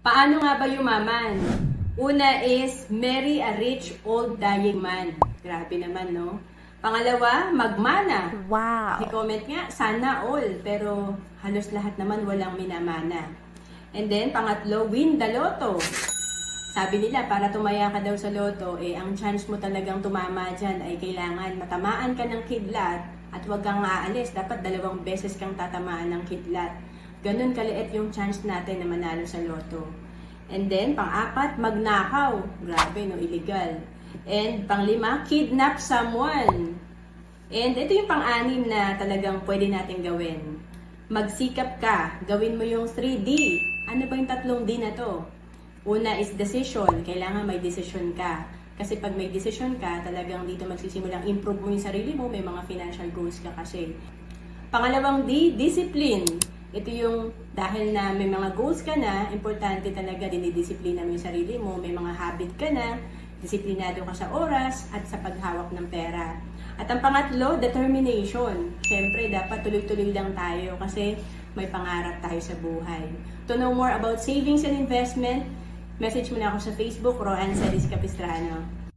Paano nga ba yumaman? Una is, marry a rich old dying man. Grabe naman, no? Pangalawa, magmana. Wow. I-comment nga, sana all. Pero halos lahat naman walang minamana. And then, pangatlo, win the lotto. Sabi nila, para tumaya ka daw sa loto, eh, ang chance mo talagang tumama dyan ay kailangan matamaan ka ng kidlat at huwag kang aalis. Dapat dalawang beses kang tatamaan ng kidlat. Ganun kaliit yung chance natin na manalo sa loto. And then, pang-apat, magnakaw. Grabe, no? Illegal. And panglima, kidnap someone. And ito yung pang-anim na talagang pwede natin gawin. Magsikap ka. Gawin mo yung 3D. Ano ba yung tatlong D na to? Una is decision. Kailangan may decision ka. Kasi pag may decision ka, talagang dito magsisimulang improve mo yung sarili mo. May mga financial goals ka kasi. Pangalawang D, discipline. Ito yung dahil na may mga goals ka na, importante talaga dinidisiplina mo yung sarili mo. May mga habit ka na, disiplinado ka sa oras at sa paghawak ng pera. At ang pangatlo, determination. Siyempre, dapat tuloy-tuloy lang tayo kasi may pangarap tayo sa buhay. To know more about savings and investment, message mo na ako sa Facebook, Roan Celis Capistrano.